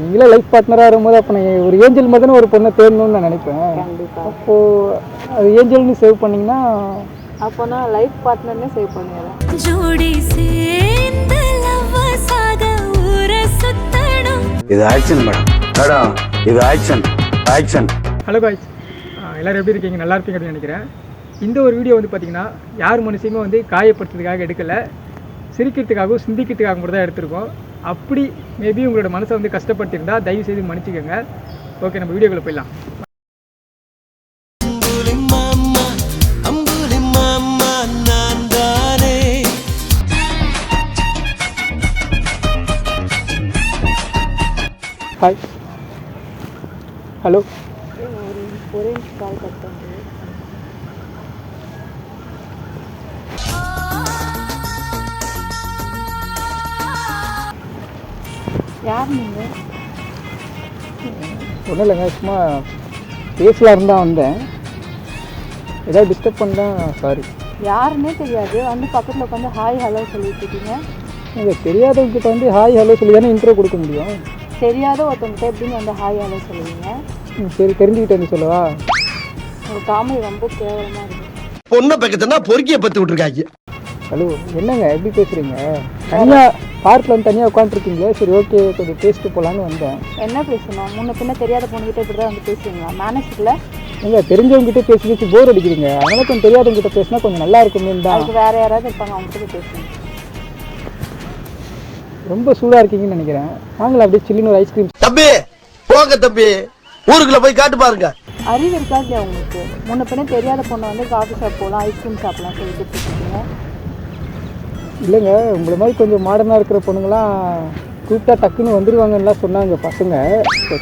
நீங்களே லைஃப் பார்ட்னராக வரும்போது அப்போ நான் ஒரு ஏஞ்சல் மாதிரி தானே ஒரு பொண்ணை தேடணும்னு நான் நினைப்பேன். அப்போது அது ஏஞ்சல்னு சேவ் பண்ணிங்கன்னா அப்போனா லைஃப் பார்ட்னர்னே சேவ் பண்ணிடுறேன். ஜோடி சேர்ந்து லவ்வசாக ஊர சுத்தணும். இது ஆக்ஷன் மேடம். மேடம் இது ஆக்ஷன் ஆக்ஷன் ஹலோ காய்ஸ் எல்லோரும் எப்படி இருக்கீங்க? நல்லா இருப்பீங்க அப்படின்னு நினைக்கிறேன். இந்த ஒரு வீடியோ வந்து பார்த்தீங்கன்னா யார் மனுஷையுமே வந்து காயப்படுத்துறதுக்காக எடுக்கலை. சிரிக்கிறதுக்காகவும் சிந்திக்கிறதுக்காக மட்டும் தான் எடுத்திருக்கோம். அப்படி மேபி உங்களோட மனசை வந்து கஷ்டப்படுத்தியிருந்தா தயவு செய்து மன்னிச்சுக்கோங்க. ஓகே நம்ம வீடியோக்குள்ளே போயிடலாம். ஹாய் ஹலோ ஒரு கால் கட் ஒன்றும் இல்லைங்க சும்மா பேசலான்னு தான் வந்தேன். ஏதாவது டிஸ்டர்ப் பண்ணா சாரி யாருன்னே தெரியாது. வந்து பக்கத்தில் உட்காந்து ஹாய் ஹலோ சொல்லிட்டு இருக்கீங்க. நீங்கள் தெரியாதவங்க கிட்ட வந்து ஹாய் ஹலோ சொல்லி தானே இன்ட்ரோ கொடுக்க முடியும். தெரியாத ஒருத்தவங்கிட்ட எப்படின்னு வந்து ஹாய் ஹலோ சொல்லுவீங்க? சரி தெரிஞ்சுக்கிட்டு வந்து சொல்லவா? உங்கள் காமெடி ரொம்ப கேவலமாக இருக்குது பொண்ணை பக்கத்துனா பொறுக்கிய பத்து விட்டுருக்காங்க. ஹலோ என்னங்க எப்படி பேசுகிறீங்க தனியாக பார்க்கில் வந்து தனியாக உட்காந்துருக்கீங்களே சரி ஓகே கொஞ்சம் பேசிட்டு போகலான்னு வந்தேன். என்ன பேசணும்? முன்ன பின்ன தெரியாத பொண்ணுகிட்ட இப்படி தான் வந்து பேசுவீங்களா? மேனேஜ் இல்லை ஏங்க தெரிஞ்சவங்க கிட்ட பேசி பேசி போர் அடிக்கிறீங்க. அதனால கொஞ்சம் தெரியாதவங்க கிட்ட பேசினா கொஞ்சம் நல்லா இருக்குமே தான். வேற யாராவது இருப்பாங்க அவங்க கிட்ட பேசுங்க. ரொம்ப சூடாக இருக்கீங்கன்னு நினைக்கிறேன். வாங்கலாம் அப்படியே சில்லுன்னு ஒரு ஐஸ்கிரீம் தம்பி போங்க தம்பி. ஊருக்குள்ள போய் காட்டு பாருங்க. அறிவு இருக்கா இல்லையா உங்களுக்கு? முன்ன பின்ன தெரியாத பொண்ணை வந்து காஃபி ஷாப் போகலாம் ஐஸ்கிரீம் சாப்பிடலாம் சொல்லிட்டு இருக்கீங்க. இல்லைங்க உங்களை மாதிரி கொஞ்சம் மாடர்னாக இருக்கிற பொண்ணுங்களாம் கூப்பிட்டா டக்குன்னு வந்துடுவாங்கன்னுலாம் சொன்னாங்க பசங்க.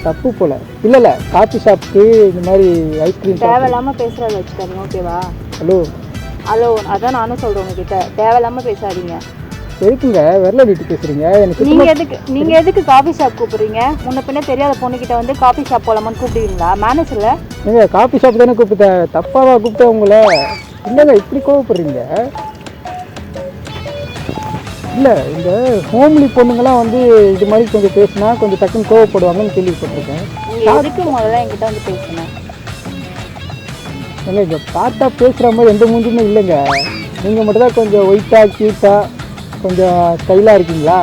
தப்பு போல். இல்லை இல்லை காஃபி ஷாப்புக்கு இந்த மாதிரி ஐஸ்கிரீம் ஷாப் தேவையில்லாம பேசுறத வச்சுக்காதீங்க ஓகேவா ஹலோ ஹலோ அதான் நானும் சொல்றேன் உங்ககிட்ட. தேவையில்லாம பேசாதீங்க. எதுக்குங்க? விரல நீட்டு பேசுகிறீங்க எனக்கு நீங்க எதுக்கு நீங்க எதுக்கு காஃபி ஷாப் கூப்பிடுறீங்க? முன்ன பின்ன தெரியாத பொண்ணுகிட்ட வந்து காஃபி ஷாப் போலாமான்னு கூப்பிடுவீங்களா? மேனேஜர்ல ஏங்க காஃபி ஷாப் தானே கூப்பிட்டேன். தப்பாவா கூப்பிட்டேன் உங்களை. இல்லைங்க இப்படி கோவப்படுறீங்க. இல்லை இந்த ஹோம்லி பொண்ணுங்களாம் வந்து இது மாதிரி கொஞ்சம் பேசினா கொஞ்சம் டக்குன்னு கோவப்படுவாங்கன்னு கேள்விப்பட்டிருக்கேன். எதுக்கு முதல்ல என்கிட்ட வந்து பேசணும் ஏங்க இங்கே பார்த்தா பேசுகிற மாதிரி எந்த மூஞ்சுமே இல்லைங்க. நீங்கள் மட்டும் தான் கொஞ்சம் ஒயிட்டாக க்யூட்டாக கொஞ்சம் ஸ்டைலாக இருக்கீங்களா?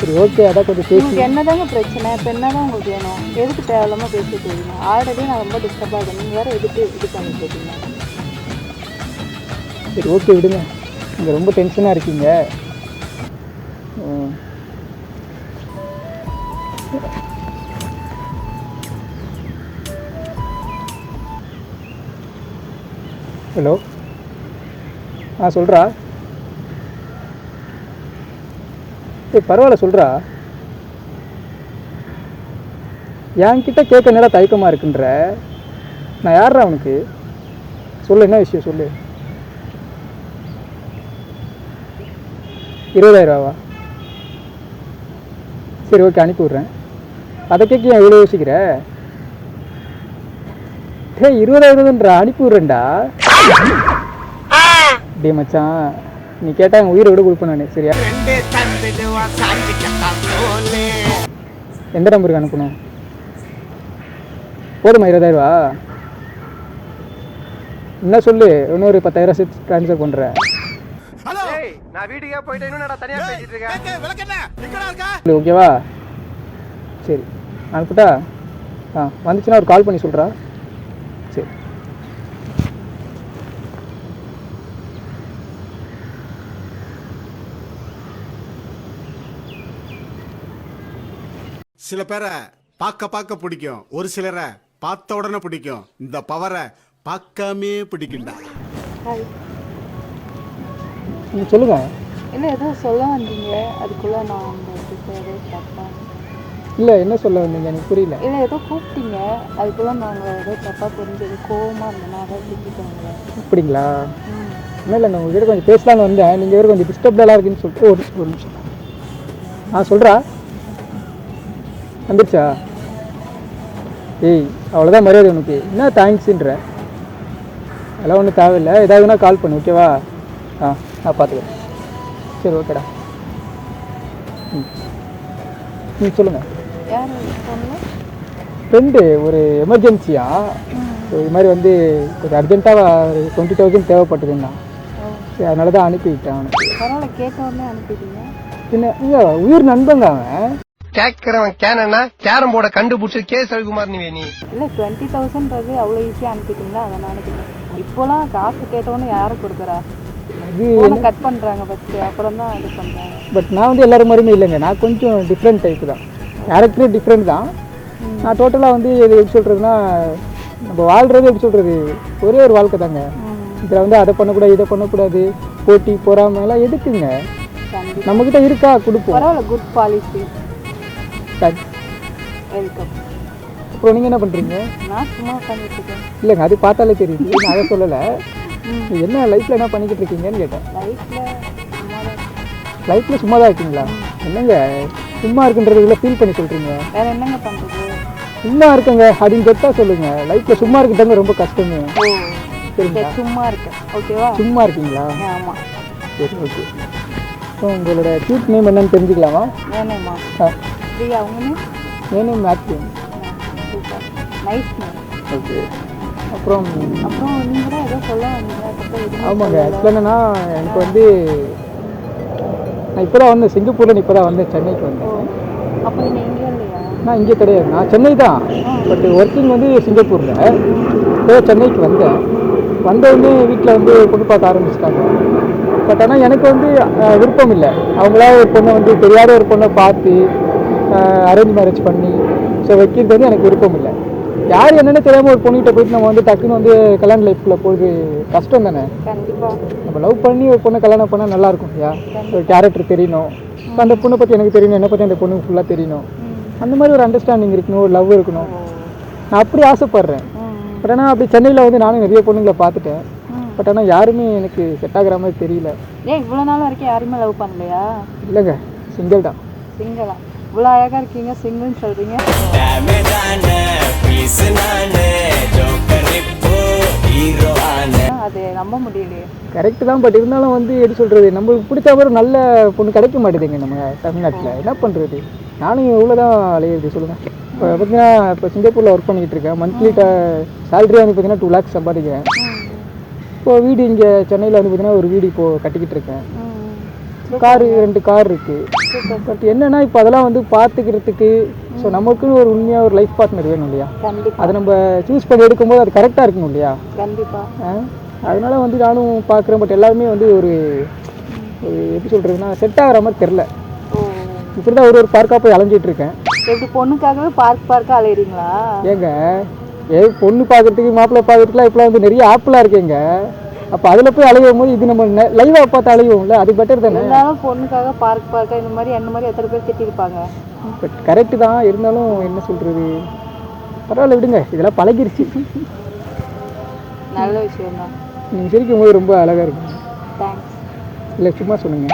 சரி ஓகே அதான் கொஞ்சம் பேசி. என்னதாங்க பிரச்சனை? இப்போ என்னதான் உங்களுக்கு வேணும்? எதுக்கு தேவையில்லாம பேசிட்டு இருக்கீங்க? ஆல்ரெடி நான் ரொம்ப டிஸ்டர்ப் ஆகுது நீங்க வேற எதுக்கு இது பண்ணிட்டு இருக்கீங்க? சரி ஓகே விடுங்க. நீங்கள் ரொம்ப டென்ஷனாக இருக்கீங்க. ஹலோ. ஆ சொல்கிறா ஏய் பரவாயில்ல சொல்கிறா என்கிட்ட கேட்க நேரம் தயக்கமாக இருக்குன்ற? நான் யார்ரா அவனுக்கு சொல்லு என்ன விஷயம் சொல்லு. இருபதாயிரம் ரூபாவா? சரி ஓகே அனுப்பி விட்றேன். அதை கேட்க ஏன் இவ்வளோ யோசிக்கிற? டே இருபதாயிரம்ன்றா அனுப்பி விட்றேன்டா. டே மச்சான் நீ கேட்டா எங்கள் உயிரை விட கொடுப்பேன் நான். சரியா? எந்த நம்பருக்கு அனுப்பணும்? போதுமா இருபதாயிரரூவா என்ன சொல்லு இன்னொரு பத்தாயிரம் சேர்த்து ட்ரான்ஸ்ஃபர் பண்ணுறேன் நான் வீட்டுக்கே போயிட்டு இன்னும் தனியா பேசிட்டு இருக்கேன் இல்லை ஓகேவா? சரி. அனுப்பிட்டா? ஆ வந்துச்சுன்னா ஒரு கால் பண்ணி சொல்கிறா சரி. சில பேரை பார்க்க பார்க்க பிடிக்கும். ஒரு சிலரை பார்த்த உடனே பிடிக்கும். இந்த பவரை பார்க்காமே பிடிக்கும்டா. ஹாய் நீங்கள் சொல்லுங்கள் இல்லை ஏதோ சொல்ல வந்தீங்க. அதுக்குள்ள நான் உங்களுக்கு தப்பா? இல்லை என்ன சொல்ல வந்தீங்க? எனக்கு புரியல. இல்லை ஏதோ கூப்பிட்டீங்க. அதுக்குள்ள நான் உங்களை ஏதோ தப்பாக புரிஞ்சது கோவமாக இருந்தேன் அதான் திட்டிட்டேன் அப்படிங்களா? ஒன்றும் இல்லை நான் உங்ககிட்ட கொஞ்சம் பேசலான்னு வந்தேன். நீங்கள் வேறு கொஞ்சம் டிஸ்டர்ப்டெல்லாம் இருக்குன்னு சொல்லிட்டு ஒரு நிமிஷம், ஒரு நிமிஷம். ஆ சொல்கிறா வந்துருச்சா? ஏய் அவ்வளோதான் மரியாதை உனக்கு. என்ன தேங்க்ஸுன்ற அதெல்லாம் ஒன்றும் தேவையில்லை. ஏதாவதுனா கால் பண்ணு ஓகேவா ஆ. நான் பார்த்துக்கிறேன் சரி ஓகேடா. ம். ம் சொல்லுங்கள் ஃப்ரெண்டு ஒரு எமர்ஜென்சியா? இது மாதிரி வந்து கொஞ்சம் அர்ஜென்ட்டாக ஒரு டுவெண்ட்டி தௌசண்ட் தேவைப்பட்டதுன்னா. சரி அதனால தான் அனுப்பி விட்டேன் அவனுக்கு பரவாயில்ல கேட்ட உடனே அனுப்பிட்டீங்க. பின்ன இல்லை உயிர் நண்பங்க அவன். கேட்கிறவன் கேனா கேரம் போர்டை கண்டுபிடிச்சு கே. ரவிக்குமார் நீ நீ. இல்லை டுவெண்ட்டி தௌசண்ட்றது அவ்வளோ ஈஸியாக அனுப்பிட்டீங்களா? அதை நினைக்கிறேன் இப்போலாம் காசு கேட்டவொன்னே யாரும் கொடுக்குறா? ஃபோனை கட் பண்ணுறாங்க ஃபஸ்ட்டு அப்புறம் தான் இது பண்ணுறாங்க பட் நான் வந்து எல்லாரும் மாதிரியுமே இல்லைங்க. நான் கொஞ்சம் டிஃப்ரெண்ட் டைப் தான். கேரக்டரே டிஃப்ரெண்ட் தான். நான் டோட்டலாக வந்து இது எப்படி சொல்கிறதுனா நம்ம வாழ்கிறது எப்படி சொல்கிறது ஒரே ஒரு வாழ்க்கை தாங்க. இதில் வந்து அதை பண்ணக்கூடாது இதை பண்ணக்கூடாது. போட்டி பொறாமை எல்லாம் எதுக்குங்க? நம்மக்கிட்ட இருக்கா? கொடுப்போம். பரவாயில்ல குட் பாலிசி. வெல்கம் அப்புறம் நீங்கள் என்ன பண்ணுறீங்க நான் சும்மா இல்லைங்க அது பார்த்தாலே தெரியுது. நான் அதை சொல்லலை. என்ன லைஃப்பில் என்ன பண்ணிக்கிட்டு இருக்கீங்கன்னு கேட்டேன். லைஃப்பில் சும்மா தான் இருக்கீங்களா? என்னங்க சும்மா இருக்குன்றதுக்குள்ள ஃபீல் பண்ணி சொல்கிறீங்க வேற என்னங்க பண்ணுறது சும்மா இருக்கங்க அப்படின்னு கேட்டால் சொல்லுங்கள் லைஃப்பில் சும்மா இருக்கிறதாங்க ரொம்ப கஷ்டமே. ஓ சரிங்களா? சரி சும்மா இருக்கேன். ஓகேவா சும்மா இருக்கீங்களா? ஆமாம் சரி ஓகே ஸோ உங்களோட க்யூட் நேம் என்னன்னு தெரிஞ்சுக்கலாமா? வேணேம்மா. ஆ. நேம் மேத்யூ நைஸ் ஓகே அப்புறம் அப்புறம் நீங்கள் தான் ஏதோ சொல்ல வந்தீங்க ஆமாங்க. ஆக்சுவலாக என்னன்னா எனக்கு வந்து நான் இப்போ தான் வந்தேன். சிங்கப்பூரில் இப்போ தான் வந்தேன். சென்னைக்கு வந்தேன். அப்போ நீங்கள் இல்லையா? நான் இங்கே கிடையாது. நான் சென்னை தான். பட் ஒர்க்கிங் வந்து சிங்கப்பூரில். இப்போ சென்னைக்கு வந்தேன். வந்தவுடனே வீட்டில் வந்து பொண்ணு பார்க்க ஆரம்பிச்சிட்டாங்க. பட் ஆனால் எனக்கு வந்து விருப்பம் இல்லை. அவங்களா ஒரு பொண்ணை வந்து தெரியாத ஒரு பொண்ணை பார்த்து அரேஞ்ச் மேரேஜ் பண்ணி ஸோ வைக்கிறது வந்து எனக்கு விருப்பம் இல்லை. யார் என்னென்னு தெரியாமல் ஒரு பொண்ணுகிட்ட போயிட்டு நம்ம வந்து டக்குன்னு வந்து கல்யாண லைஃப்குள்ளே போகிறது கஷ்டம் தானே? நம்ம லவ் பண்ணி ஒரு பொண்ணை கல்யாணம் பண்ணால் நல்லா இருக்கும் இல்லையா? ஒரு கேரக்டர் தெரியணும். இப்ப அந்த பொண்ணை பற்றி எனக்கு தெரியணும் என்னை பற்றி அந்த பொண்ணுக்கு ஃபுல்லாக தெரியணும். அந்த மாதிரி ஒரு அண்டர்ஸ்டாண்டிங் இருக்கணும் ஒரு லவ் இருக்கணும். நான் அப்படி ஆசைப்பட்றேன். பட் ஆனால் அப்படி சென்னையில் வந்து நானும் நிறைய பொண்ணுங்களை பார்த்துட்டேன். பட் ஆனால் யாருமே எனக்கு செட் ஆகுற மாதிரி தெரியல. ஏன் இவ்வளோ நாள் வரைக்கும் யாருமே லவ் பண்ணலையா? இல்லைங்க சிங்கிள் தான். சிங்கிளா இவ்வளோ அழகாக இருக்கீங்க சிங்கிள்னு சொல்கிறீங்க அது நம்ப முடியலையே. கரெக்டு தான் பட் இருந்தாலும் வந்து எப்படி சொல்கிறது நம்மளுக்கு பிடிச்ச மாதிரி நல்ல பொண்ணு கிடைக்க மாட்டேதுங்க நம்ம தமிழ்நாட்டில். என்ன பண்ணுறது நானும் எவ்வளோ தான் அலையிறது சொல்லுங்கள் இப்போ பார்த்தீங்கன்னா இப்போ சிங்கப்பூரில் ஒர்க் பண்ணிக்கிட்டு இருக்கேன். மந்த்லி சேலரி வந்து பார்த்தீங்கன்னா டூ லேக்ஸ் சம்பாதிக்கிறேன். இப்போ வீடு இங்கே சென்னையில் வந்து பார்த்தீங்கன்னா ஒரு வீடு இப்போது கட்டிக்கிட்டு இருக்கேன். காரு ரெண்டு கார் இருக்குது பட் என்னன்னா இப்போ அதெல்லாம் வந்து பார்த்துக்கிறதுக்கு ஸோ நமக்குன்னு ஒரு உண்மையாக ஒரு லைஃப் பார்ட்னர் வேணும் இல்லையா? அதை நம்ம சூஸ் பண்ணி எடுக்கும்போது அது கரெக்டாக இருக்கணும் இல்லையா? கண்டிப்பாக? அதனால வந்து நானும் பார்க்குறேன் பட் எல்லாருமே வந்து ஒரு ஒரு எப்படி சொல்கிறதுனா செட் ஆகிற மாதிரி தெரில இப்படி தான் ஒரு ஒரு பார்க்காக போய் அலைஞ்சிட்டு இருக்கேன். எப்படி பொண்ணுக்காகவே பார்க் பார்க்காக அலையிறீங்களா? ஏங்க ஏ பொண்ணு பார்க்கறதுக்கு மாப்பிள்ளை பார்க்கறதுக்குலாம் இப்போலாம் வந்து நிறைய ஆப்லாம் இருக்கேங்க. அப்போ அதில் போய் அலையும் போது இது நம்ம லைவாக பார்த்து அலையும்ல அது பெட்டர் தானே? இருந்தாலும் பொண்ணுக்காக பார்க் பார்க்க இந்த மாதிரி என்ன மாதிரி எத்தனை பேர் திட்டிருப்பாங்க. பட் கரெக்டு தான் இருந்தாலும் என்ன சொல்கிறது பரவாயில்ல விடுங்க இதெல்லாம் பழகிருச்சு. நல்ல விஷயம் தான் நீங்கள் சிரிக்கும் போது ரொம்ப அழகாக இருக்குங்க தேங்க்ஸ் இல்லை சும்மா சொல்லுங்க.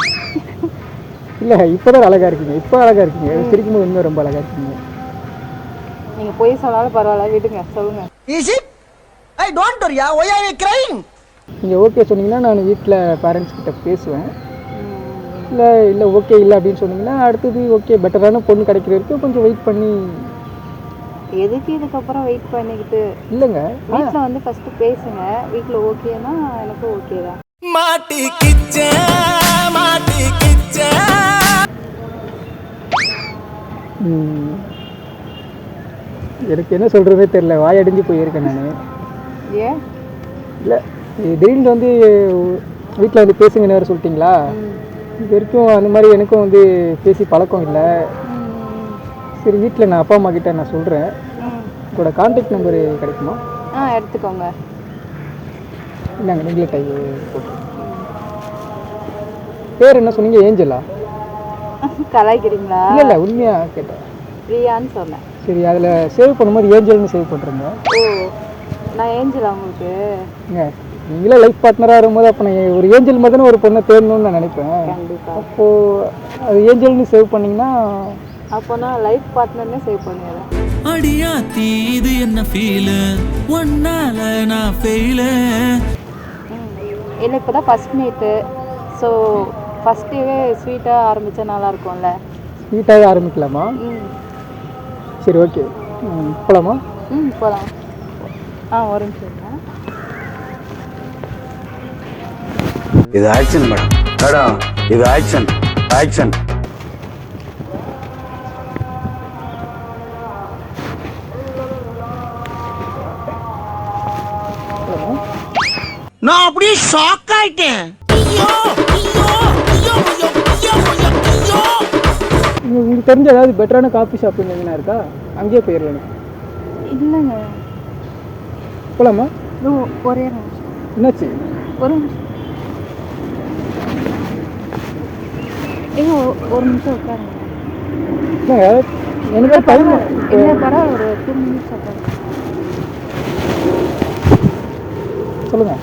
இல்லை இப்போ தான் அழகாக இருக்கீங்க இப்போ அழகாக இருக்கீங்க. சிரிக்கும் போது இன்னும் ரொம்ப அழகாக இருக்கீங்க. நீங்கள் பொய் சொன்னாலும் பரவாயில்ல விடுங்க சொல்லுங்கள் Is it? I don't worry. Why are you crying? நீங்கள் ஓகே சொன்னீங்கன்னா நான் வீட்டில் பேரண்ட்ஸ் கிட்ட பேசுவேன். இல்லை இல்லை ஓகே இல்லை அப்படின்னு சொன்னீங்கன்னா அடுத்தது ஓகே பெட்டரான பொண்ணு கிடைக்கிற வரைக்கும் கொஞ்சம் வெயிட் பண்ணி எதுக்கு இதுக்கப்புறம் வெயிட் பண்ணிக்கிட்டு? இல்லைங்க. வீட்டில் வந்து ஃபஸ்ட்டு பேசுங்க. வீட்டில் ஓகேனா எனக்கும் ஓகே தான். ம், எனக்கு என்ன சொல்கிறதே தெரில வாயடிஞ்சு போயிருக்கேன் நான். ஏன்? இல்லை திடீர்னு வந்து வீட்டில் வந்து பேசுங்கன்னு வேறு சொல்லிட்டீங்களா? இது வரைக்கும் அந்த மாதிரி எனக்கும் வந்து பேசி பழக்கம் இல்லை. சரி வீட்டில் நான் அப்பா அம்மா கிட்ட நான் சொல்கிறேன் உங்களோட கான்டாக்ட் நம்பரு கிடைக்குமா? ஆ எடுத்துக்கோங்க. இல்லைங்க நீங்களே போட்டு. பேர் என்ன சொன்னீங்க? ஏஞ்சலா? கலாய்க்கிறீங்களா? இல்லை இல்லை உண்மையாக கேட்டேன். பிரியான்னு சொன்னேன். சரி அதில் சேவ் பண்ணும்போது ஏஞ்சல்னு சேவ் பண்ணுறேங்க ஓ நான் ஏஞ்சலா உங்களுக்கு? நீங்களே லைஃப் பார்ட்னராக வரும்போது அப்போ நான் ஒரு ஏஞ்சல் மாதிரி ஒரு பொண்ணை தேடணும்னு நான் நினைப்பேன். அப்போது அது ஏஞ்சல்னு சேவ் பண்ணிங்கன்னா அப்போ நான் லைஃப் பார்ட்னர்னே சேவ் பண்ணிடுறேன். அடியாத்தி இது என்ன ஃபீலு ஒன்னால நான் ஃபெயிலு இல்லை இப்போ தான் ஃபஸ்ட் மீட்டு ஸோ ஃபஸ்ட் டேவே ஸ்வீட்டாக ஆரம்பித்தா நல்லா இருக்கும்ல. ஸ்வீட்டாகவே ஆரம்பிக்கலாமா? ம். சரி ஓகே போகலாமா ம் போகலாம் ஆ ஒரு நிமிஷம் இது ஆக்ஷன் மேடம் மேடம் இது ஆக்ஷன் ஆக்ஷன் நான் அப்படியே ஷாக் ஆயிட்டேன். உங்களுக்கு உங்களுக்கு தெரிஞ்ச ஏதாவது பெட்டரான காஃபி ஷாப் எங்கன்னா இருக்கா? அங்கேயே போயிடலாம் இல்லைங்க. போகலாமா இதோ ஒரே என்னாச்சு? ஒரு நிமிஷம். ஏங்க ஒரு நிமிஷம் உட்காருங்க. எனக்கு டைம் இல்லை பரவாயில்ல ஒரு டூ மினிட்ஸ் உட்காருங்க. சொல்லுங்கள்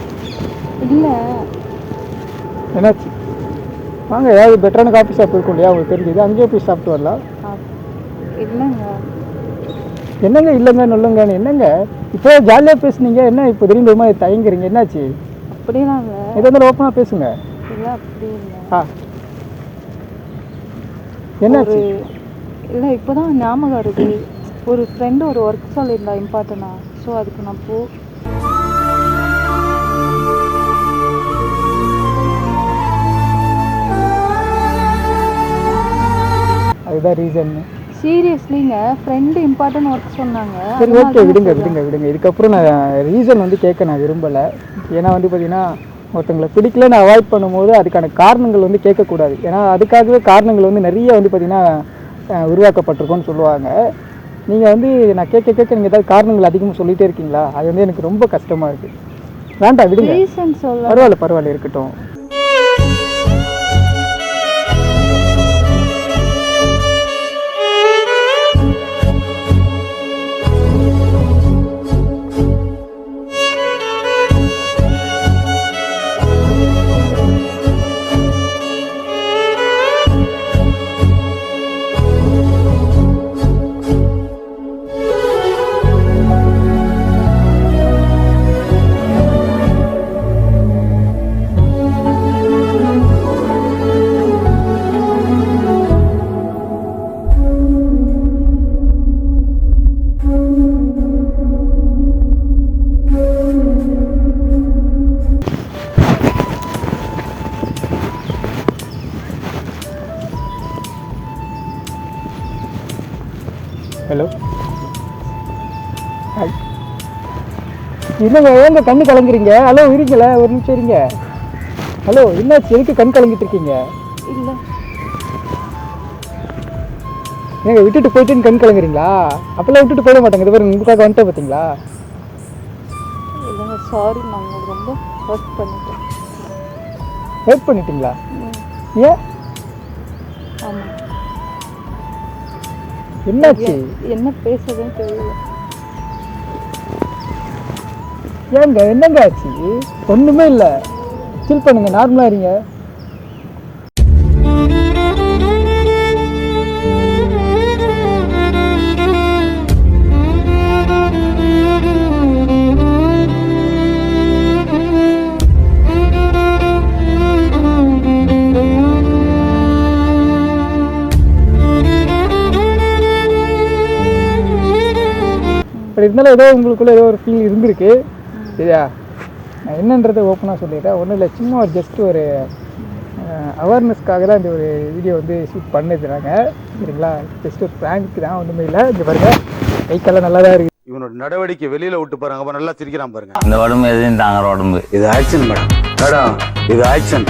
இல்லை. என்னாச்சு? வாங்க ஏதாவது பெட்டரான காஃபி ஷாப் இருக்கும் இல்லையா? உங்களுக்கு தெரிஞ்சது. அங்கேயே போய் சாப்பிட்டு வரலாம். இல்லைங்க என்னங்க? இல்லைங்க நல்லங்கன்னு என்னங்க? இப்போ ஜாலியாக பேசுனீங்க. என்ன இப்போ திடீர்னு ஒரு மாதிரி தயங்குறீங்க? என்னாச்சு? அப்படிலாம் இருந்தாலும் ஓப்பனாக பேசுங்க. இல்லை அப்படி இல்லை. ஆ. என்னாச்சு? இல்லை இப்போ தான் ஞாபகம் வருது. ஒரு ஃப்ரெண்டு ஒரு ஒர்க் சொல்லியிருந்தா இம்பார்ட்டனா ஸோ அதுக்கு நான் போ அதுதான் ரீசன் சீரியஸ்லிங்க ஃப்ரெண்டு இம்பார்ட்டன்ட் ஒர்க் சொன்னாங்க. சரி ஓகே விடுங்க. விடுங்க விடுங்க. இதுக்கப்புறம் நான் ரீசன் வந்து கேட்க நான் விரும்பலை. ஏன்னா வந்து பார்த்தீங்கன்னா ஒருத்தங்களை பிடிக்கல நான் அவாய்ட் பண்ணும்போது அதுக்கான காரணங்கள் வந்து கேட்கக்கூடாது. ஏன்னா அதுக்காகவே காரணங்கள் வந்து நிறைய வந்து பார்த்தீங்கன்னா அஹ், உருவாக்கப்பட்டிருக்கும்னு சொல்லுவாங்க. நீங்கள் வந்து நான் கேட்க கேட்க நீங்கள் ஏதாவது காரணங்கள் அதிகமாக சொல்லிகிட்டே இருக்கீங்களா? அது வந்து எனக்கு ரொம்ப கஷ்டமாக இருக்குது வேண்டாம் விடுங்க. பரவாயில்ல பரவாயில்ல இருக்கட்டும். இல்லைங்க ஏங்க கண்ணு கலங்குறீங்க? ஹலோ இருங்கள ஒரு நிமிஷம் இருங்க. ஹலோ என்னாச்சு? எதுக்கு கண் கலங்கிட்டு இருக்கீங்க? இல்லை. ஏங்க விட்டுட்டு போயிட்டுன்னு கண் கலங்குறீங்களா? அப்பெல்லாம் விட்டுட்டு போயிட மாட்டாங்க. இது பாருங்க உங்களுக்காக வந்துட்டேன் பார்த்தீங்களா இல்லைங்க சாரி நான் உங்களுக்கு ரொம்ப ஹர்ட் பண்ணிட்டேன். வெயிட் பண்ணிட்டீங்களா? ஏன்? ஆமாம் என்னாச்சு? என்ன பேசுறதுன்னு தெரியல. ஏங்க என்னங்க ஆச்சு? ஒன்றுமே இல்லை. ஃபில் பண்ணுங்க நார்மலாக இருங்க. அப்படி இருந்தாலும் ஏதோ உங்களுக்குள்ள ஏதோ ஒரு ஃபீல் இருந்திருக்கு. சரியா? நான் என்னன்றதை ஓப்பனாக சொல்லிடுறேன் ஒன்றும் இல்லை சும்மா ஒரு ஜஸ்ட் ஒரு அவேர்னஸ்க்காக தான் இந்த ஒரு வீடியோ வந்து ஷூட் பண்ணிருக்கிறாங்க சரிங்களா? ஜஸ்ட் ஒரு ப்ராங்க் தான் ஒன்றுமே இல்லை. இங்கே பாருங்க. கைக்கெல்லாம் நல்லா தான் இருக்குது இவனோட நடவடிக்கை வெளியில விட்டு பாருங்க. அப்ப நல்லா சிரிக்கிறான் பாருங்க. இந்த உடம்பு எதையும் தாங்குற உடம்பு. இது ஆக்ஷன் மேடம். மேடம் இது ஆக்ஷன்